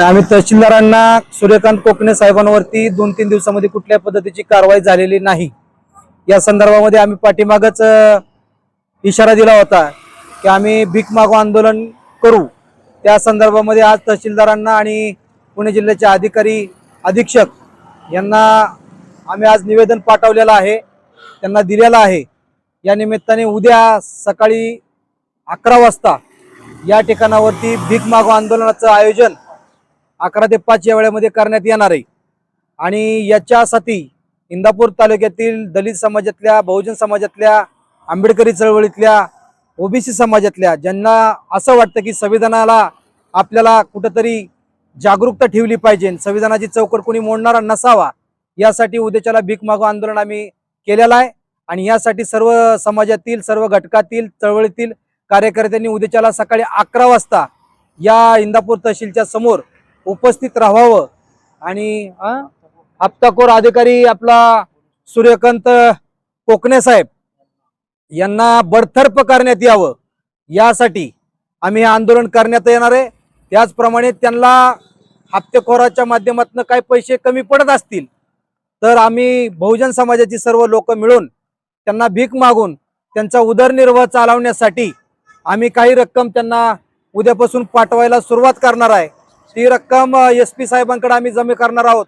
आम्ही तहसीलदारांना सूर्यकांत कोकणे साहेबांवरती दोन तीन दिवसामध्ये कुठल्या पद्धतीची कारवाई झालेली नाही. या संदर्भामध्ये आम्ही पाठीमागच इशारा दिला होता की आम्ही भीक मागो आंदोलन करू. त्या संदर्भामध्ये आज तहसीलदारांना आणि पुणे जिल्ह्याचे अधिकारी अधीक्षक यांना आम्ही आज निवेदन पाठवलेलं आहे त्यांना दिलेलं आहे. या निमित्ताने उद्या सकाळी अकरा वाजता या ठिकाणावरती भीक मागो आंदोलनाचं आयोजन अकरा ते पाच या वेळेमध्ये करण्यात येणार आहे. आणि याच्यासाठी इंदापूर तालुक्यातील दलित समाजातल्या बहुजन समाजातल्या आंबेडकरी चळवळीतल्या ओबीसी समाजातल्या ज्यांना असं वाटतं की संविधानाला आपल्याला कुठंतरी जागरूकता ठेवली पाहिजे संविधानाची चौकट कोणी मोडणारा नसावा यासाठी उद्याच्याला भीक मागो आंदोलन आम्ही केलेलं आहे. आणि यासाठी सर्व समाजातील सर्व घटकातील चळवळीतील कार्यकर्त्यांनी उद्याच्याला सकाळी अकरा वाजता या इंदापूर तहसीलच्या समोर उपस्थित राहावं. आणि हप्ताखोर अधिकारी आपला सूर्यकांत कोकणे साहेब यांना बडतर्फ करण्यात यावं. यासाठी आम्ही आंदोलन करण्यात येणार आहे. त्याचप्रमाणे त्यांना हप्तेखोराच्या माध्यमातून काही पैसे कमी पडत असतील तर आम्ही बहुजन समाजाची सर्व लोक मिळून त्यांना भीक मागून त्यांचा उदरनिर्वाह चालवण्यासाठी आम्ही काही रक्कम त्यांना उद्यापासून पाठवायला सुरुवात करणार आहे. ती रक्कम एस पी साहेबांकडे आम्ही जमा करणार आहोत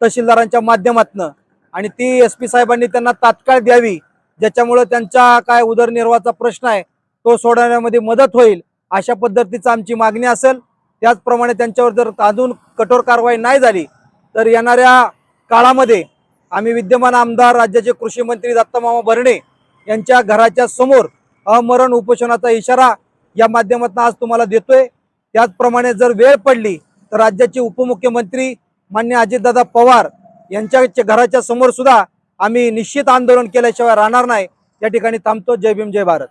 तहसीलदारांच्या माध्यमातनं. आणि ती एस पी साहेबांनी त्यांना तात्काळ द्यावी ज्याच्यामुळं त्यांच्या काय उदरनिर्वाहाचा प्रश्न आहे तो सोडवण्यामध्ये मदत होईल अशा पद्धतीचं आमची मागणी असेल. त्याचप्रमाणे त्यांच्यावर जर अजून कठोर कारवाई नाही झाली तर येणाऱ्या काळामध्ये आम्ही विद्यमान आमदार राज्याचे कृषी मंत्री दत्तमामा भरणे यांच्या घराच्या समोर अमरण उपोषणाचा इशारा या माध्यमातून आज तुम्हाला देतोय. त्याचप्रमाणे जर वेळ पडली तर राज्याचे उपमुख्यमंत्री मान्य अजितदादा पवार यांच्या घराच्या समोर सुद्धा आम्ही निश्चित आंदोलन केल्याशिवाय राहणार नाही. या ठिकाणी थांबतो. जय भीम जय भारत.